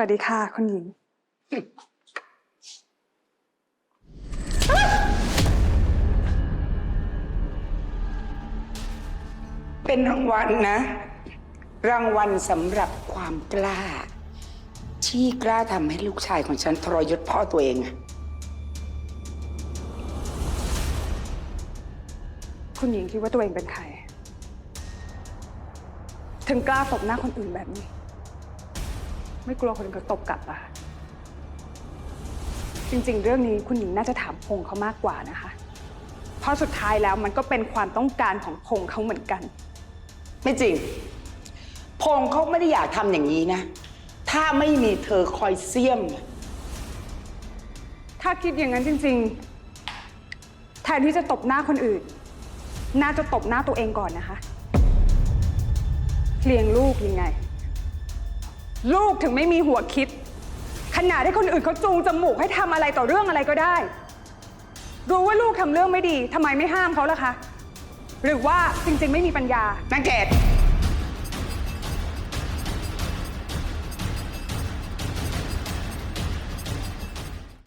วัสดีค่ะ คุณหญิง เป็นรางวัลนะ รางวัลสำหรับความกล้า ที่กล้าทำให้ลูกชายของฉันทรยศพ่อตัวเองอะคุณหญิงคิดว่าตัวเองเป็นใคร ถึงกล้าตบหน้าคนอื่นแบบนี้ ไม่กลัวคนอื่นเขาตบกลับอะจริงๆ เรื่องนี้คุณหญิงน่าจะถามพงษ์เขามากกว่านะคะ เพราะสุดท้ายแล้วมันก็เป็นความต้องการของพงษ์เขาเหมือนกัน ไม่จริง พงษ์เขาไม่ได้อยากทำอย่างนี้นะ ถ้าไม่มีเธอคอยเสี้ยม ถ้าคิดอย่างนั้นจริง ๆ แทนที่จะตบหน้าคนอื่น น่าจะตบหน้าตัวเองก่อนนะคะเลี้ยงลูกยังไง ลูกถึงไม่มีหัวคิดขนาดให้คนอื่นเขาจูงจมูกให้ทำอะไรต่อเรื่องอะไรก็ได้ รู้ว่าลูกทำเรื่องไม่ดีทำไมไม่ห้ามเขาล่ะคะ หรือว่าจริงๆ ไม่มีปัญญา นางเกด